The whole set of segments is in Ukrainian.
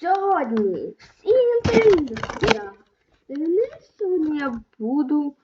Сьогодні всім привіт! Я. Сьогодні я буду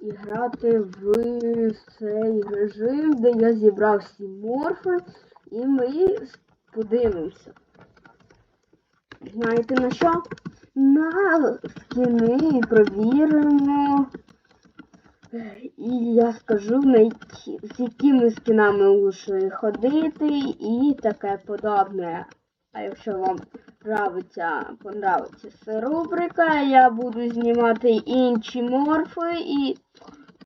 грати в цей режим, де я зібрав всі морфи, і ми подивимося. Знаєте на що? На скини провіримо. І я скажу, з якими скинами лучше ходити і таке подобне. А якщо вам нравиться, понравиться ця рубрика, я буду знімати інші морфи і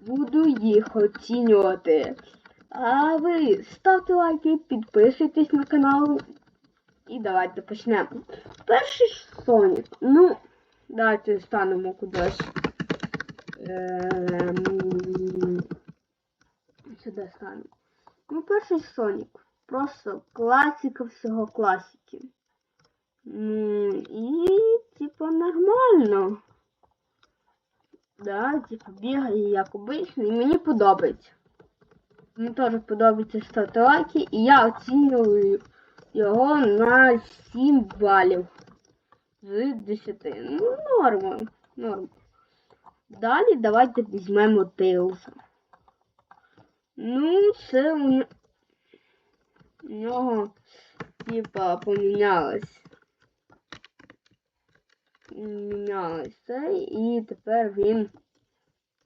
буду їх оцінювати. А ви ставте лайки, підписуйтесь на канал. І давайте почнемо. Перший Сонік. Ну, давайте станемо кудись. Ем, Сюди станемо. Ну, перший Сонік. Просто класика всього класики. І, типу, нормально. Да, типу, бігає як обично, і мені подобається. Мені теж подобається ставити лайки, і я оцінюю його на 7 балів з 10. Ну, норма. Норм. Далі давайте візьмемо Тейлса. Ну, це у нього, типа, помінялось. Мінялось це, і тепер він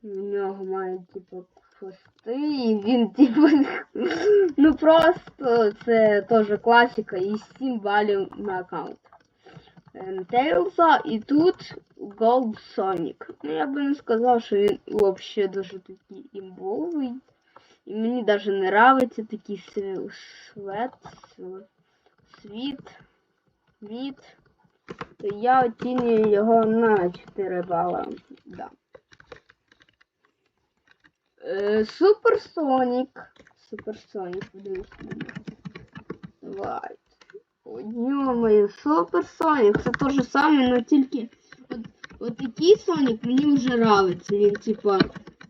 у нього має, типу, хвости, і він, типу, ну просто це теж класика і 7 балів на аккаунт. Ем, Тейлса і тут Gold Sonic. Ну, я би не сказав, що він взагалі дуже такий імбовий. І мені навіть не нравиться такий свет, світ, світ. То я оцінюю його на 4 бала. Да. Е, Суперсонік. Суперсонік, подивись. Давай. О, ё-моё, Суперсонік. Це те же саме, но тільки от, от такий Сонік мені вже нравиться. Він типа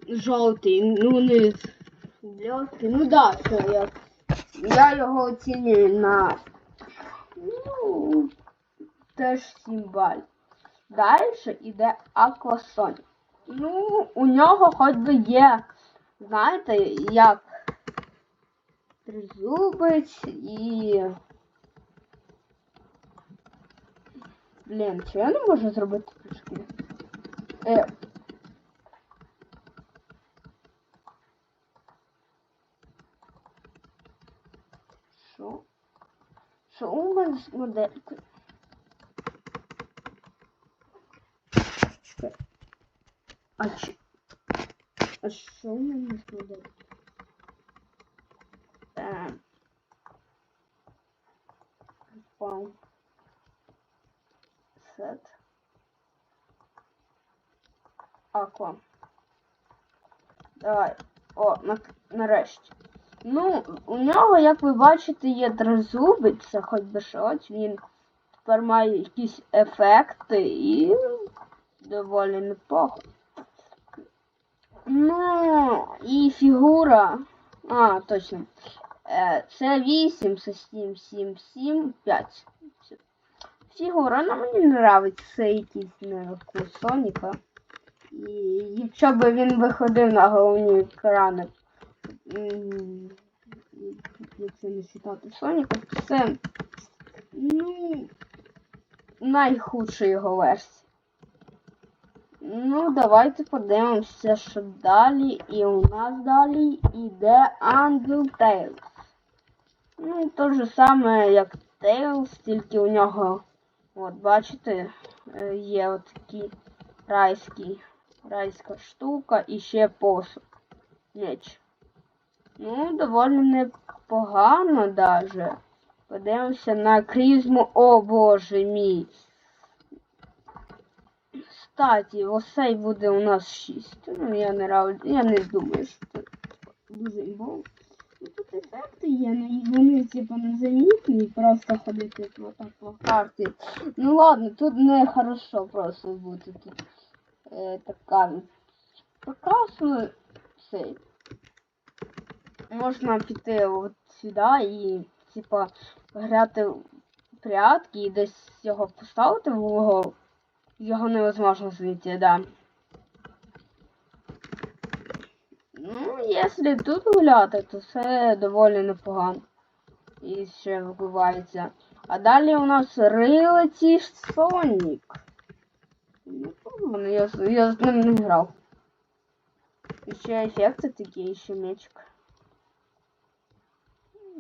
жовтий. Ну не жовтий. Ну да, це я. Я його оцінюю на ну, теж 7 балів. Далі йде Аквасонік. Ну, у нього хоч би є, знаєте, як тризубець і. Блін, чи я не можу зробити прыжки? Що? Що у мене з моделькою? Чекай. А чи... А що у мене з моделькою? Ем. Вау. Сет. Аква. Давай. О, на, нарешті. Ну, у нього, як ви бачите, є тризуби, це хоч би щось. Він тепер має якісь ефекти і доволі непогано. Ну, і фігура. А, точно. Е, Це 8, це 7, 7, 7, 5. Фігура, ну мені нравиться це якийсь Соніка. І якщо б він виходив на головні екрани, якщо не читати Соніка, то це ну, найхудша його версія. Ну, давайте подивимося, що далі. І у нас далі йде Undertale. Ну, те ж саме, як Tails, тільки у нього, от бачите, е, є от такий райський, райська штука і ще посуд. Меч. Ну, доволі непогано даже. Подивимося на крізму. О боже мій. Кстати, оцей буде у нас 6. Ну, я не рав... я не думаю, що це дуже імбово. Ну, тут ефекти є, ну вони типу незамітні, просто ходити отак по карті. Ну ладно, тут не хорошо просто бути тут е, така. Прекрасно цей. Можна піти от сюди і, типа, грати прятки і десь його поставити в угол. Його невозможно знайти, да. Ну, якщо тут гуляти, то це доволі непогано. І ще вибивається. А далі у нас Рилеті Сонік. Ну, я, я з ним не грав. І ще ефекти такі, і ще мечик.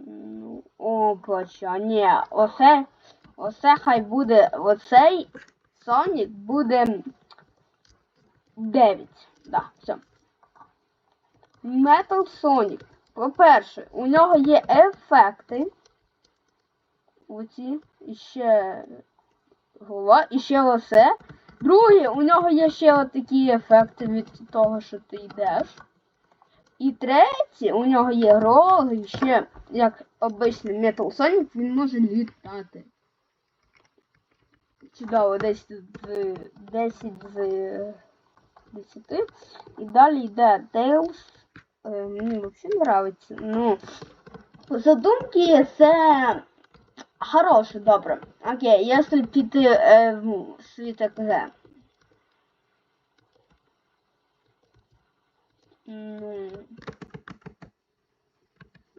Ну, опача, ні, оце, оце хай буде, оцей Сонік буде 9. Да, все. Metal Sonic. По-перше, у нього є ефекти. Оці. І ще голова, і ще оце. Друге, у нього є ще отакі ефекти від того, що ти йдеш. І третє, у нього є роги, ще, як обичний Metal Sonic, він може літати. Чудово, 10 з 10 з 10. І далі йде Tails. Е, мені взагалі нравиться. Ну, задумки це хороше, добре. Окей, якщо піти е, в світ ЕКГ. Ну,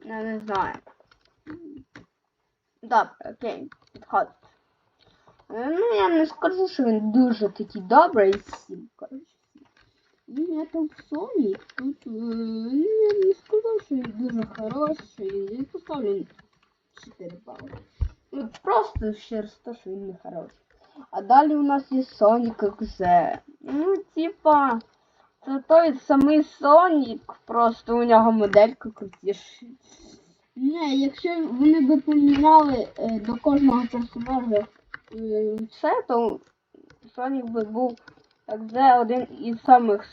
я не знаю. Добре, окей, підходить. Е, Ну, я не скажу, що він дуже такий добрий сім, коротше. Ну, я там в Sony, тут е, ну, я не сказав, що він дуже хороший. Я поставлю 4 бали. Ну, просто через те, що він не хороший. А далі у нас є Sonic XZ. Ну, типа, це той самий Сонік, просто у нього моделька крутіша. Не, якщо вони би поміняли е, до кожного персонажа е, це, то Сонік би був XZ один із самих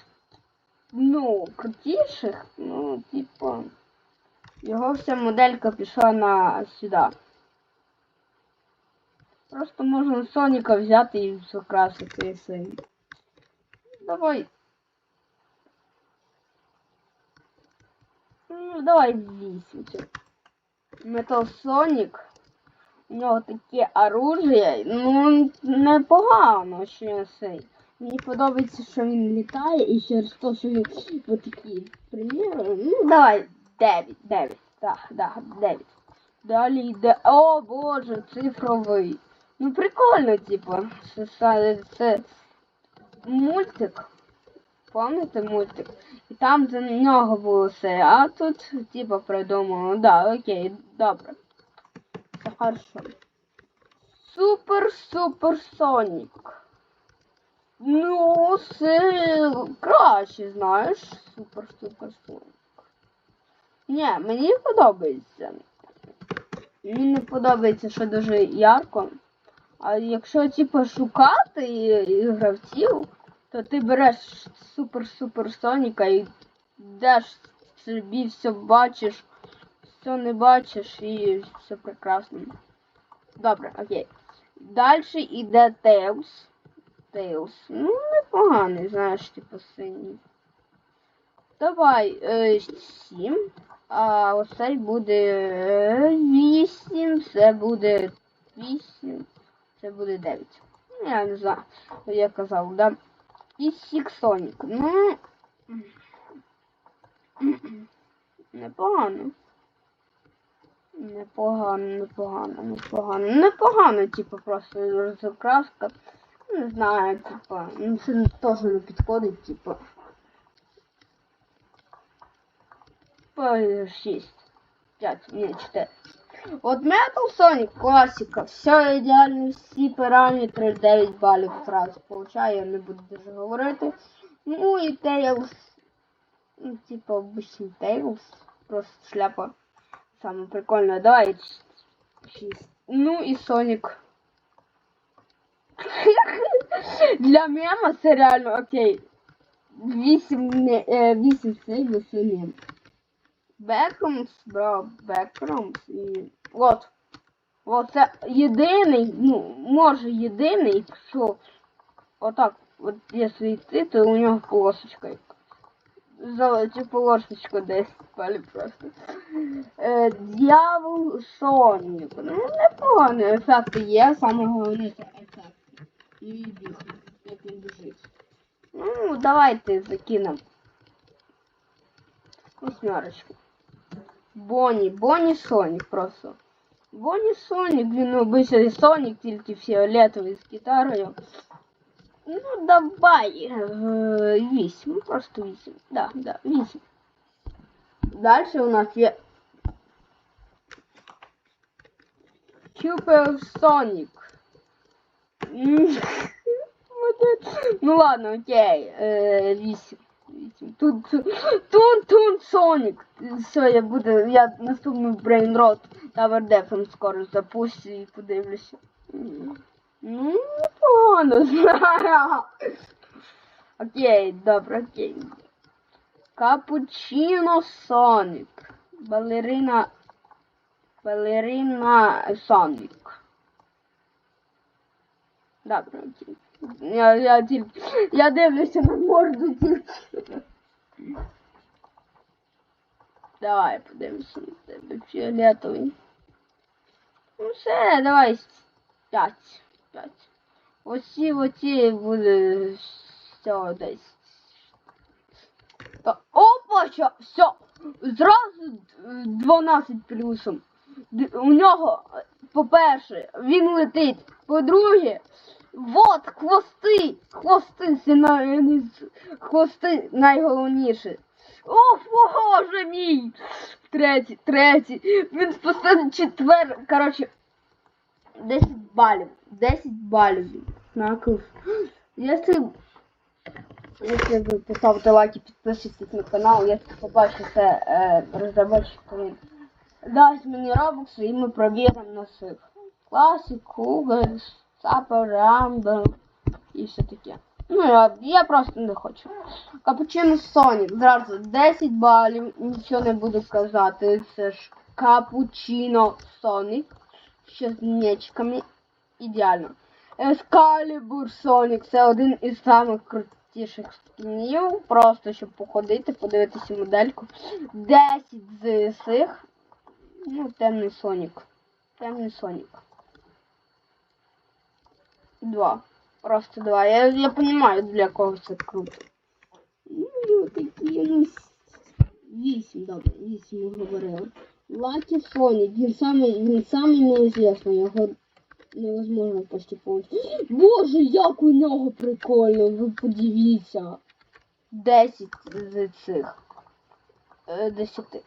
ну, крутіших. Ну, типа, його вся моделька пішла на сюди. Просто можна Соніка взяти і закрасити і. Давай. Ну, давай вісім. Metal Sonic. У нього таке оружие. Ну, непогано, що я цей. Мені подобається, що він літає і через те, що він отакі приміри. Ну, давай, 9, 9. Так, да, 9. Далі йде. О боже, цифровий. Ну прикольно, типу. Це, це, це мультик. Пам'ятаєте мультик? І там за нього було все. А тут, типу, придумано. Да, окей, добре. Це хорошо. Супер Супер Сонік. Ну, це краще, знаєш. Супер Супер Сонік. Ні, мені подобається. Мені не подобається, що дуже ярко. А якщо типу шукати і гравців, то ти береш супер-супер Соніка і йдеш собі все бачиш, все не бачиш і все прекрасно. Добре, окей. Далі йде Тейлз. Тейлз. Ну, непоганий, знаєш, типу синій. Давай е, 7. А оцей буде 8, це буде 8, це буде 9. Ну, Я не знаю, я казав, да? І Сіксонік. Ну. Непогано. Непогано, непогано, непогано. Непогано, типу, просто розкраска. Не знаю, типа, ну це теж не підходить, типу. По 6. 5, не 4. От Metal Sonic класика. Все ідеально, всі параметри 9 балів сразу получаю, я не буду дуже говорити. Ну і Tails. Ну, типа обычный Tails. Просто шляпа. Саме прикольне. Давай 6. Ну і Sonic. Для мема це реально окей. 8 не, е, 8 це це мем. Бекрумс, бро, Бекрумс і. От. От це єдиний, ну, може єдиний, що отак, от якщо йти, то у нього полосочка. Золоті полосочку десь спали просто. Е, Дьявол Сонік. Ну, непогані ефекти є, саме головне це ефекти. І біг, як він біжить. Ну, давайте закинемо. Восьмерочку. Бонні, Бонні Сонік просто. Бонні Сонік, він обичний Сонік, тільки фіолетовий з гітарою. Ну, давай. е, Вісім. Просто вісім. Да, да, вісім. Дальше у нас є. Super Sonic. М, молодець. Ну ладно, окей. Е, Вісім. Тут, тут, тут Сонік. Все, я буду, я наступний Rot Tower Defense скоро запущу і подивлюся. Ну, непогано знаю. Окей, добре, окей. Капучино Сонік. Балерина. Балерина Сонік. Добре, окей. Я, я тільки. Я дивлюся на морду тільки. Давай подивимося на тебе. Фіолетовий. Ну все, давай. П'ять. П'ять. Оці, оці буде все десь. Опа, що, все. Зразу е, 12 плюсом. У нього, по-перше, він летить. По-друге, вот хвости. Хвости це хвости найголовніше. О, боже мій! Третій, третій. Він спасає четвер. Коротше, 10 балів. 10 балів. Наклз. Якщо, якщо ви поставите лайк і підпишетесь на канал, я побачите е, розробочик він дасть мені робокси і ми провіримо на всіх. Класик, Кугель, Сапа, і все таке. Ну, я, я просто не хочу. Капучино Сонік. Зразу 10 балів, нічого не буду казати. Це ж Капучино Сонік. Ще з м'ячиками. Ідеально. Ескалібур Сонік. Це один із самих крутіших скінів. Просто щоб походити, подивитися модельку. 10 з цих. Ну, темний Сонік. Темний Сонік. Два. Просто два. Я, я понимаю, для кого це круто. Ну, такі, ну, вісім, добре, вісім говорили. Лакі Сонік, він самий, він самий неізвісний, його невозможно почти получити. Боже, як у нього прикольно, ви подивіться. Десять з цих. Е, Десяти.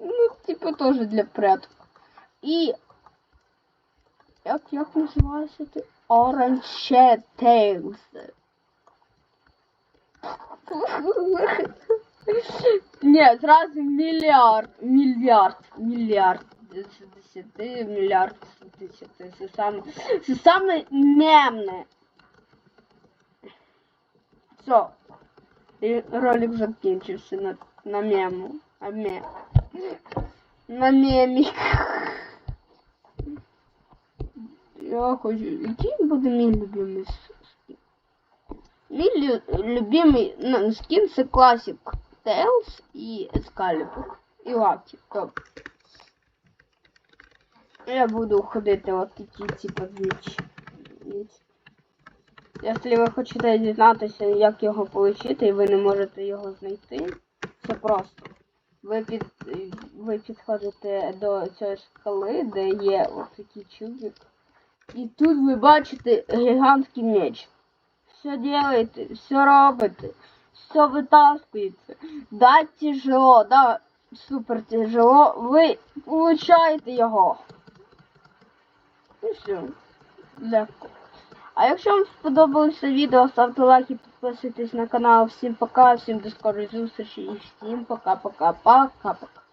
Ну, типу, теж для порядку. І як, як називається ти? Orange Tails. Ні, зразу мільярд, мільярд, мільярд з десяти, мільярд з десяти. Це саме, це саме мемне. Все. І ролик закінчився на, на мему. А мем. На мемі. Я хочу. Який буде мій любимий скін? Мій лю- любимий ну, скін це Classic Tails і Excalibur. І. Топ. Я буду ходити от такі меч. меч. Якщо ви хочете дізнатися, як його отримати, і ви не можете його знайти, це просто. Ви, під, ви підходите до цієї скали, де є ось такий чубик. І тут ви бачите гігантський меч. Все делаете, все робите, все витаскуєте. Да, тяжело, да, супер тяжело. Ви получаєте його. І все. Легко. А якщо вам сподобалося відео, ставте лайк і підписуйтесь на канал. Всім пока, всім до скорої зустрічі і всім пока-пока-пока-пока.